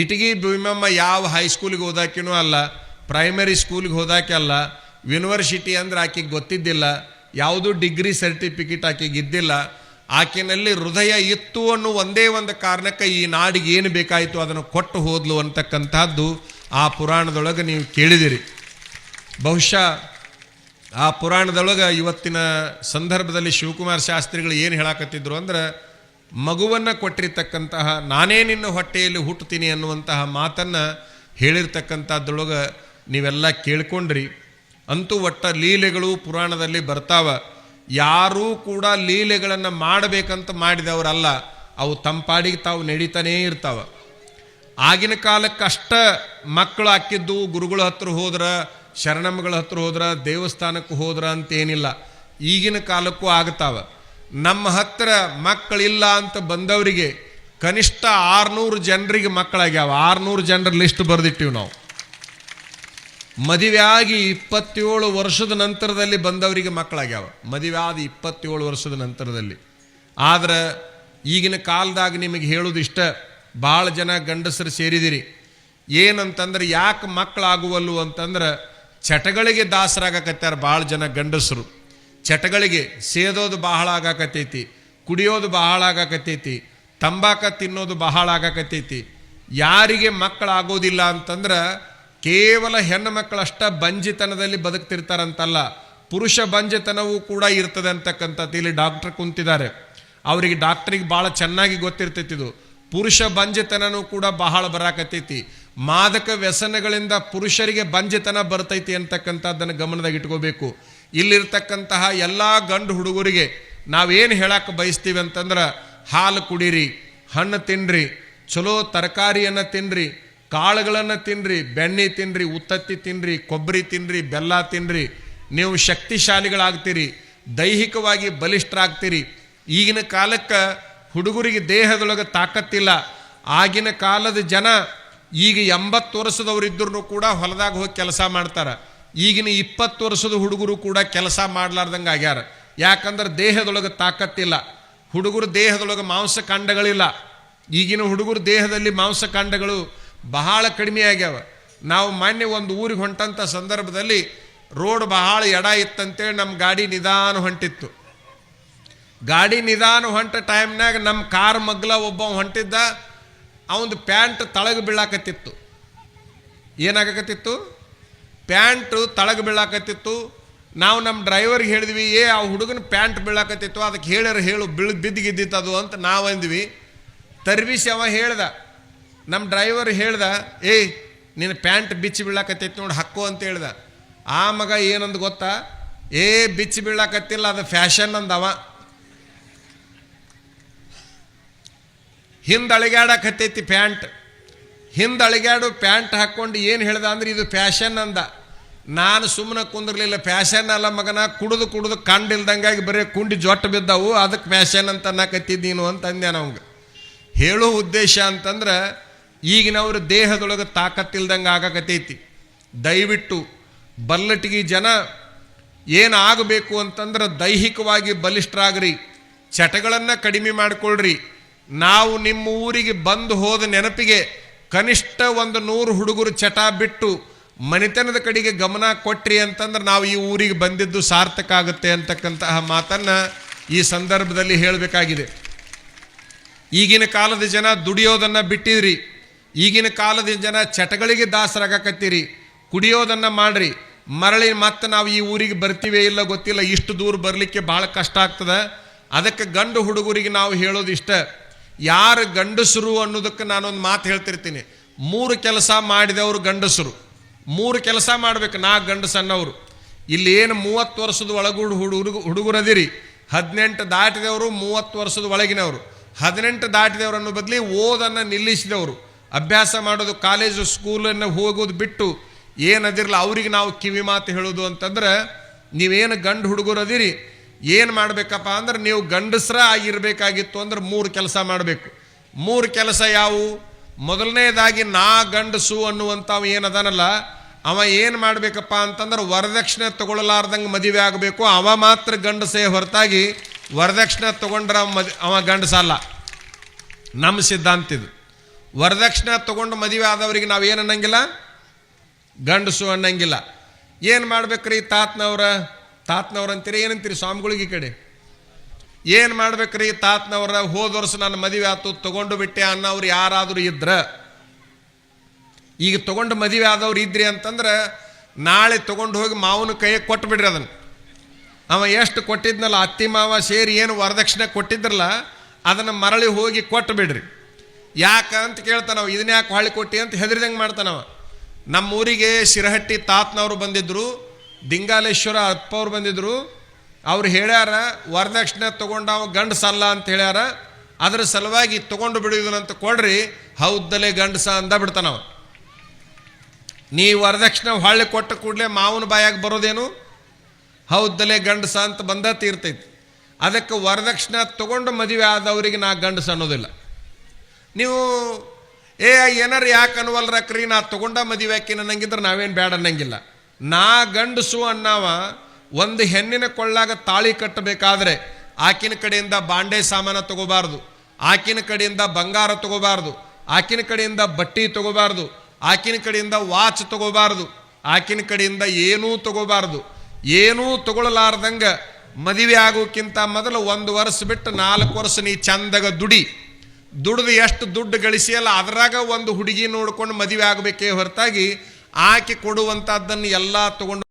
ಇಟಗಿ ಭೀಮಮ್ಮ ಯಾವ ಹೈಸ್ಕೂಲಿಗೆ ಹೋದಾಕಿನೂ ಅಲ್ಲ ಪ್ರೈಮರಿ ಸ್ಕೂಲಿಗೆ ಹೋದಾಕೆ ಅಲ್ಲ ಯೂನಿವರ್ಸಿಟಿ ಅಂದ್ರೆ ಆಕೆಗೆ ಗೊತ್ತಿದ್ದಿಲ್ಲ, ಯಾವುದೂ ಡಿಗ್ರಿ ಸರ್ಟಿಫಿಕೇಟ್ ಆಕೆಗೆ ಇದ್ದಿಲ್ಲ, ಆಕೆನಲ್ಲಿ ಹೃದಯ ಇತ್ತು ಅನ್ನೋ ಒಂದೇ ಒಂದು ಕಾರಣಕ್ಕೆ ಈ ನಾಡಿಗೆ ಏನು ಬೇಕಾಯಿತು ಅದನ್ನು ಕೊಟ್ಟು ಹೋದ್ಲು ಅಂತಕ್ಕಂಥದ್ದು ಆ ಪುರಾಣದೊಳಗೆ ನೀವು ಕೇಳಿದಿರಿ. ಬಹುಶಃ ಆ ಪುರಾಣದೊಳಗೆ ಇವತ್ತಿನ ಸಂದರ್ಭದಲ್ಲಿ ಶಿವಕುಮಾರ್ ಶಾಸ್ತ್ರಿಗಳು ಏನು ಹೇಳಾಕತ್ತಿದ್ರು ಅಂದ್ರೆ ಮಗುವನ್ನು ಕೊಟ್ಟಿರ್ತಕ್ಕಂತಹ, ನಾನೇ ನಿನ್ನ ಹೊಟ್ಟೆಯಲ್ಲಿ ಹುಟ್ಟುತ್ತೀನಿ ಅನ್ನುವಂತಹ ಮಾತನ್ನು ಹೇಳಿರ್ತಕ್ಕಂಥದ್ದೊಳಗೆ ನೀವೆಲ್ಲ ಕೇಳ್ಕೊಂಡ್ರಿ. ಅಂತೂ ಒಟ್ಟ ಲೀಲೆಗಳು ಪುರಾಣದಲ್ಲಿ ಬರ್ತಾವ. ಯಾರೂ ಕೂಡ ಲೀಲೆಗಳನ್ನು ಮಾಡಬೇಕಂತ ಮಾಡಿದವರಲ್ಲ, ಅವು ತಂಪಾಡಿಗೆ ತಾವು ನಡೀತಾನೇ ಇರ್ತಾವ. ಆಗಿನ ಕಾಲಕ್ಕೆ ಅಷ್ಟ ಮಕ್ಕಳು ಹಾಕಿದ್ದು, ಗುರುಗಳ ಹತ್ರ ಹೋದ್ರ, ಶರಣಮ್ಮಗಳ ಹತ್ರ ಹೋದ್ರ, ದೇವಸ್ಥಾನಕ್ಕೆ ಹೋದ್ರ ಅಂತೇನಿಲ್ಲ. ಈಗಿನ ಕಾಲಕ್ಕೂ ಆಗ್ತಾವ. ನಮ್ಮ ಹತ್ತಿರ ಮಕ್ಕಳಿಲ್ಲ ಅಂತ ಬಂದವರಿಗೆ ಕನಿಷ್ಠ ಆರ್ನೂರು ಜನರಿಗೆ ಮಕ್ಕಳಾಗ್ಯಾವ. ಆರ್ನೂರು ಜನರ ಲಿಸ್ಟ್ ಬರೆದಿಟ್ಟಿವಿ ನಾವು. ಮದುವೆಯಾಗಿ ಇಪ್ಪತ್ತೇಳು ವರ್ಷದ ನಂತರದಲ್ಲಿ ಬಂದವರಿಗೆ ಮಕ್ಕಳಾಗ್ಯಾವ. ಮದುವೆ ಆದ ಇಪ್ಪತ್ತೇಳು ವರ್ಷದ ನಂತರದಲ್ಲಿ. ಆದ್ರೆ ಈಗಿನ ಕಾಲದಾಗ ನಿಮಗೆ ಹೇಳೋದಿಷ್ಟ ಭಾಳ ಜನ ಗಂಡಸರು ಸೇರಿದಿರಿ. ಏನಂತಂದ್ರೆ ಯಾಕೆ ಮಕ್ಕಳಾಗುವಲ್ಲು ಅಂತಂದ್ರೆ, ಚಟಗಳಿಗೆ ದಾಸರಾಗಕತ್ಯಾರ ಭಾಳ ಜನ ಗಂಡಸರು. ಚಟಗಳಿಗೆ ಸೇದೋದು ಬಹಳ ಆಗಾಕತ್ತೈತಿ, ಕುಡಿಯೋದು ಬಹಳ ಆಗಾಕತ್ತೈತಿ, ತಂಬಾಕ ತಿನ್ನೋದು ಬಹಳ ಆಗಾಕತ್ತೈತಿ. ಯಾರಿಗೆ ಮಕ್ಕಳಾಗೋದಿಲ್ಲ ಅಂತಂದ್ರೆ ಕೇವಲ ಹೆಣ್ಣು ಮಕ್ಕಳಷ್ಟ ಬಂಜಿತನದಲ್ಲಿ ಬದುಕ್ತಿರ್ತಾರಂತಲ್ಲ, ಪುರುಷ ಬಂಜಿತನವೂ ಕೂಡ ಇರ್ತದೆ ಅಂತಕ್ಕಂಥದ್ದು ಇಲ್ಲಿ ಡಾಕ್ಟರ್ ಕುಂತಿದ್ದಾರೆ. ಅವರಿಗೆ ಡಾಕ್ಟ್ರಿಗೆ ಭಾಳ ಚೆನ್ನಾಗಿ ಗೊತ್ತಿರ್ತೈತಿದು ಪುರುಷ ಬಂಜತನನೂ ಕೂಡ ಬಹಳ ಬರಾಕತ್ತೈತಿ. ಮಾದಕ ವ್ಯಸನಗಳಿಂದ ಪುರುಷರಿಗೆ ಬಂಜೆತನ ಬರ್ತೈತಿ ಅಂತಕ್ಕಂಥದ್ದನ್ನು ಗಮನದಾಗ ಇಟ್ಕೋಬೇಕು. ಇಲ್ಲಿರ್ತಕ್ಕಂತಹ ಎಲ್ಲ ಗಂಡು ಹುಡುಗರಿಗೆ ನಾವೇನು ಹೇಳಕ್ಕೆ ಬಯಸ್ತೀವಿ ಅಂತಂದ್ರೆ ಹಾಲು ಕುಡೀರಿ, ಹಣ್ಣು ತಿನ್ನಿರಿ ಚಲೋ ತರಕಾರಿಯನ್ನು ತಿನ್ನಿರಿ ಕಾಳುಗಳನ್ನು ತಿನ್ನಿರಿ ಬೆಣ್ಣೆ ತಿನ್ನಿರಿ ಉತ್ತತ್ತಿ ತಿನ್ನಿರಿ ಕೊಬ್ಬರಿ ತಿನ್ನಿರಿ ಬೆಲ್ಲ ತಿನ್ನಿರಿ ನೀವು ಶಕ್ತಿಶಾಲಿಗಳಾಗ್ತೀರಿ, ದೈಹಿಕವಾಗಿ ಬಲಿಷ್ಠರಾಗ್ತೀರಿ. ಈಗಿನ ಕಾಲಕ್ಕೆ ಹುಡುಗರಿಗೆ ದೇಹದೊಳಗೆ ತಾಕತ್ತಿಲ್ಲ. ಆಗಿನ ಕಾಲದ ಜನ ಈಗ ಎಂಬತ್ತು ವರ್ಷದವರಿದ್ದರೂ ಕೂಡ ಹೊಲದಾಗ ಹೋಗಿ ಕೆಲಸ ಮಾಡ್ತಾರೆ. ಈಗಿನ ಇಪ್ಪತ್ತು ವರ್ಷದ ಹುಡುಗರು ಕೂಡ ಕೆಲಸ ಮಾಡ್ಲಾರ್ದಂಗೆ ಆಗ್ಯಾರ. ಯಾಕಂದ್ರೆ ದೇಹದೊಳಗೆ ತಾಕತ್ತಿಲ್ಲ. ಹುಡುಗರು ದೇಹದೊಳಗೆ ಮಾಂಸಖಂಡಗಳಿಲ್ಲ ಈಗಿನ ಹುಡುಗರು ದೇಹದಲ್ಲಿ ಮಾಂಸಖಂಡಗಳು ಬಹಳ ಕಡಿಮೆ ಆಗ್ಯಾವ. ನಾವು ಮೊನ್ನೆ ಒಂದು ಊರಿಗೆ ಹೊಂಟಂಥ ಸಂದರ್ಭದಲ್ಲಿ ರೋಡ್ ಬಹಳ ಎಡ ಇತ್ತಂತೇಳಿ ನಮ್ಮ ಗಾಡಿ ನಿಧಾನ ಹೊಂಟಿತ್ತು. ಗಾಡಿ ನಿಧಾನ ಹೊಂಟ ಟೈಮ್ನಾಗ ನಮ್ಮ ಕಾರ್ ಮಗ್ಲ ಒಬ್ಬ ಹೊಂಟಿದ್ದ. ಅವಂದು ಪ್ಯಾಂಟ್ ತಳಗ ಬೀಳಾಕತ್ತಿತ್ತು. ಏನಾಗಕತ್ತಿತ್ತು? ಪ್ಯಾಂಟು ತಳಗೆ ಬೀಳಾಕತ್ತಿತ್ತು. ನಾವು ನಮ್ಮ ಡ್ರೈವರ್ಗೆ ಹೇಳಿದ್ವಿ, ಏ, ಆ ಹುಡುಗನ ಪ್ಯಾಂಟ್ ಬೀಳಾಕತ್ತಿತ್ತು, ಅದಕ್ಕೆ ಹೇಳ್ಯಾರ ಹೇಳು, ಬಿಳ್, ಬಿದ್ದಿಗಿದ್ದಿತ್ತು ಅದು ಅಂತ ನಾವು ಅಂದ್ವಿ. ತರ್ವಿಸಿ ಅವ ಹೇಳ್ದ, ನಮ್ಮ ಡ್ರೈವರ್ ಹೇಳ್ದ ಏಯ್ ನಿನ್ನ ಪ್ಯಾಂಟ್ ಬಿಚ್ಚಿ ಬೀಳಾಕತ್ತೈತಿ ನೋಡಿ, ಹಕ್ಕು ಅಂತ ಹೇಳ್ದ. ಆ ಮಗ ಏನಂದು ಗೊತ್ತಾ? ಏ, ಬಿಚ್ಚಿ ಬೀಳಾಕತ್ತಿಲ್ಲ, ಅದು ಫ್ಯಾಷನ್ ಅಂದವ. ಹಿಂದೆ ಅಳಿಗಾಡಕತ್ತೈತಿ ಪ್ಯಾಂಟ್. ಹಿಂದೆ ಅಳಿಗಾಡು ಪ್ಯಾಂಟ್ ಹಾಕ್ಕೊಂಡು ಏನು ಹೇಳ್ದ ಅಂದ್ರೆ ಇದು ಫ್ಯಾಷನ್ ಅಂದ. ನಾನು ಸುಮ್ಮನೆ ಕುಂದಿರಲಿಲ್ಲ, ಫ್ಯಾಷನ್ ಅಲ್ಲ ಮಗನ, ಕುಡಿದು ಕುಡಿದು ಕಂಡಿಲ್ದಂಗಾಗಿ ಬರೀ ಕುಂಡಿ ಜೊಟ್ಟು ಬಿದ್ದವು ಅದಕ್ಕೆ ಫ್ಯಾಷನ್ ಅಂತ ನೀನು ಅಂತ ಅಂದೆ ನಮ್ಗೆ. ಹೇಳೋ ಉದ್ದೇಶ ಅಂತಂದ್ರೆ ಈಗಿನವ್ರ ದೇಹದೊಳಗೆ ತಾಕತ್ತಿಲ್ದಂಗೆ ಆಗಕತ್ತೈತಿ. ದಯವಿಟ್ಟು ಬಲ್ಲಟಿಗೆ ಜನ ಏನಾಗಬೇಕು ಅಂತಂದ್ರೆ ದೈಹಿಕವಾಗಿ ಬಲಿಷ್ಠರಾಗ್ರಿ, ಚಟಗಳನ್ನು ಕಡಿಮೆ ಮಾಡಿಕೊಳ್ಳ್ರಿ ನಾವು ನಿಮ್ಮ ಊರಿಗೆ ಬಂದು ಹೋದ ನೆನಪಿಗೆ ಕನಿಷ್ಠ ಒಂದು ನೂರು ಹುಡುಗರು ಚಟ ಬಿಟ್ಟು ಮನೆತನದ ಕಡೆಗೆ ಗಮನ ಕೊಟ್ರಿ ಅಂತಂದ್ರೆ ನಾವು ಈ ಊರಿಗೆ ಬಂದಿದ್ದು ಸಾರ್ಥಕ ಆಗುತ್ತೆ ಅಂತಕ್ಕಂತಹ ಮಾತನ್ನು ಈ ಸಂದರ್ಭದಲ್ಲಿ ಹೇಳಬೇಕಾಗಿದೆ. ಈಗಿನ ಕಾಲದ ಜನ ದುಡಿಯೋದನ್ನು ಬಿಟ್ಟಿದ್ರಿ. ಈಗಿನ ಕಾಲದ ಜನ ಚಟಗಳಿಗೆ ದಾಸರಾಗಕತ್ತೀರಿ. ಕುಡಿಯೋದನ್ನು ಮಾಡ್ರಿ. ಮರಳಿ ಮತ್ತೆ ನಾವು ಈ ಊರಿಗೆ ಬರ್ತೀವಿ ಇಲ್ಲ ಗೊತ್ತಿಲ್ಲ. ಇಷ್ಟು ದೂರ ಬರಲಿಕ್ಕೆ ಭಾಳ ಕಷ್ಟ ಆಗ್ತದೆ. ಅದಕ್ಕೆ ಗಂಡು ಹುಡುಗರಿಗೆ ನಾವು ಹೇಳೋದು ಇಷ್ಟ ಯಾರು ಗಂಡಸರು ಅನ್ನೋದಕ್ಕೆ ನಾನೊಂದು ಮಾತು ಹೇಳ್ತಿರ್ತೀನಿ. ಮೂರು ಕೆಲಸ ಮಾಡಿದವರು ಗಂಡಸರು. ಮೂರು ಕೆಲಸ ಮಾಡ್ಬೇಕು, ನಾ ಗಂಡಸನ್ನವರು ಇಲ್ಲಿ ಏನು ಮೂವತ್ತು ವರ್ಷದ ಒಳಗೂಡು ಹುಡುಗ, ಹುಡುಗರದಿರಿ. ಹದಿನೆಂಟು ದಾಟಿದವರು ಮೂವತ್ತು ವರ್ಷದ ಒಳಗಿನವರು. ಹದಿನೆಂಟು ದಾಟಿದವರು ಅನ್ನೋ ಬದಲಿ ಓದನ್ನು ನಿಲ್ಲಿಸಿದವರು. ಅಭ್ಯಾಸ ಮಾಡೋದು ಕಾಲೇಜು, ಸ್ಕೂಲನ್ನು ಹೋಗೋದು ಬಿಟ್ಟು ಏನದಿರಲ್ಲ ಅವ್ರಿಗೆ ನಾವು ಕಿವಿ ಮಾತು ಹೇಳೋದು ಅಂತಂದ್ರೆ ನೀವೇನು ಗಂಡು ಹುಡುಗರು ಅದಿರಿ ಏನು ಮಾಡಬೇಕಪ್ಪ ಅಂದ್ರೆ ನೀವು ಗಂಡಸ್ರ ಆಗಿರಬೇಕಾಗಿತ್ತು ಅಂದ್ರೆ ಮೂರು ಕೆಲಸ ಮಾಡಬೇಕು. ಮೂರು ಕೆಲಸ ಯಾವುವು ಮೊದಲನೇದಾಗಿ ನಾ ಗಂಡಸು ಅನ್ನುವಂಥವು ಏನದಾನಲ್ಲ ಅವ ಏನು ಮಾಡಬೇಕಪ್ಪ ಅಂತಂದ್ರೆ ವರದಕ್ಷಿಣೆ ತಗೊಳ್ಳಲಾರ್ದಂಗೆ ಮದುವೆ ಆಗಬೇಕು. ಅವ ಮಾತ್ರ ಗಂಡಸೇ ಹೊರತಾಗಿ ವರದಕ್ಷಿಣೆ ತಗೊಂಡ್ರೆ ಅವ ಮದ್, ಅವ ಗಂಡಸಲ್ಲ ನಮ್ಮ ಸಿದ್ಧಾಂತ ಇದು. ವರದಕ್ಷಿಣೆ ತಗೊಂಡು ಮದುವೆ ಆದವರಿಗೆ ನಾವೇನು ಅನ್ನಂಗಿಲ್ಲ? ಗಂಡಸು ಅನ್ನಂಗಿಲ್ಲ. ಏನು ಮಾಡ್ಬೇಕ್ರಿ ತಾತ್ನವ್ರ? ತಾತ್ನವ್ರ ಅಂತೀರಿ ಏನಂತೀರಿ ಸ್ವಾಮಿಗಳಿಗೆ ಈ ಕಡೆ? ಏನು ಮಾಡ್ಬೇಕ್ರಿ ತಾತ್ನವ್ರ, ಹೋದ ವರ್ಷ ನನ್ನ ಮದುವೆ ಆತು, ತೊಗೊಂಡು ಬಿಟ್ಟೆ ಅನ್ನೋರು ಯಾರಾದರೂ ಇದ್ರ? ಈಗ ತಗೊಂಡು ಮದುವೆ ಆದವ್ರು ಇದ್ರಿ ಅಂತಂದ್ರೆ, ನಾಳೆ ತೊಗೊಂಡು ಹೋಗಿ ಮಾವನ ಕೈಗೆ ಕೊಟ್ಟು ಬಿಡ್ರಿ ಅದನ್ನು. ಅವ ಎಷ್ಟು ಕೊಟ್ಟಿದ್ನಲ್ಲ, ಅತ್ತಿ ಮಾವ ಸೇರಿ ಏನು ವರದಕ್ಷಿಣೆ ಕೊಟ್ಟಿದ್ರಲ್ಲ, ಅದನ್ನು ಮರಳಿ ಹೋಗಿ ಕೊಟ್ಟು ಬಿಡ್ರಿ ಯಾಕ ಅಂತ ಕೇಳ್ತಾನವ ಇದನ್ನ ಯಾಕೆ ಹೊಳ್ಳಿ ಕೊಟ್ಟಿ ಅಂತ ಹೆದರಿದಂಗೆ ಮಾಡ್ತಾನವ ನಮ್ಮ ಊರಿಗೆ ಶಿರಹಟ್ಟಿ ತಾತ್ನವರು ಬಂದಿದ್ರು ದಿಂಗಾಲೇಶ್ವರ ಅಪ್ಪವ್ರು ಬಂದಿದ್ರು. ಅವ್ರು ಹೇಳ್ಯಾರ, ವರದಕ್ಷಿಣೆ ತೊಗೊಂಡವ ಗಂಡಸಲ್ಲ ಅಂತ ಹೇಳ್ಯಾರ. ಅದ್ರ ಸಲುವಾಗಿ ತಗೊಂಡು ಬಿಡುವುದನ್ನಂತ ಕೊಡ್ರಿ ಹೌದಲೆ ಗಂಡಸ ಅಂದ ಬಿಡ್ತಾನವ ನೀ ವರದಕ್ಷಿಣೆ ಹೊಳ್ಳಿ ಕೊಟ್ಟ ಕೂಡಲೇ ಮಾವನ ಬಾಯಾಗ ಬರೋದೇನು? ಹೌದಲೆ ಗಂಡಸ ಅಂತ ಬಂದ ತೀರ್ತೈತಿ. ಅದಕ್ಕೆ ವರದಕ್ಷಿಣೆ ತಗೊಂಡು ಮದುವೆ ಆದವರಿಗೆ ನಾ ಗಂಡಸ ಅನ್ನೋದಿಲ್ಲ. ನೀವು, ಏ, ಏನಾರು ಯಾಕೆ ಅನ್ವಲ್ರಕ್ರಿ? ನಾ ತಗೊಂಡ ಮದುವೆ ಹಾಕಿ ಅನ್ನಂಗಿದ್ರೆ ನಾವೇನು ಬೇಡ ಅನ್ನಂಗಿಲ್ಲ. ನಾ ಗಂಡಸು ಅನ್ನವ ಒಂದು ಹೆಣ್ಣಿನ ಕೊಳ್ಳಾಗ ತಾಳಿ ಕಟ್ಟಬೇಕಾದ್ರೆ ಆಕಿನ ಕಡೆಯಿಂದ ಬಾಂಡೆ ಸಾಮಾನ ತಗೋಬಾರ್ದು, ಆಕಿನ ಕಡೆಯಿಂದ ಬಂಗಾರ ತಗೋಬಾರ್ದು, ಆಕಿನ ಕಡೆಯಿಂದ ಬಟ್ಟಿ ತಗೋಬಾರ್ದು, ಆಕಿನ ಕಡೆಯಿಂದ ವಾಚ್ ತಗೋಬಾರ್ದು, ಆಕಿನ ಕಡೆಯಿಂದ ಏನೂ ತಗೋಬಾರ್ದು. ಏನೂ ತಗೊಳ್ಳಲಾರ್ದಂಗ ಮದುವೆ ಆಗೋಕ್ಕಿಂತ ಮೊದಲು ಒಂದು ವರ್ಷ ಬಿಟ್ಟು ನಾಲ್ಕು ವರ್ಷ ನೀ ಚಂದಗ ದುಡಿ. ದುಡ್ದು ಎಷ್ಟು ದುಡ್ಡು ಗಳಿಸಿಯಲ್ಲ ಅದರಾಗ ಒಂದು ಹುಡುಗಿ ನೋಡ್ಕೊಂಡು ಮದುವೆ ಆಗಬೇಕೇ ಹೊರತಾಗಿ ಆಕೆ ಕೊಡುವಂಥದ್ದನ್ನು ಎಲ್ಲ ತಗೊಂಡು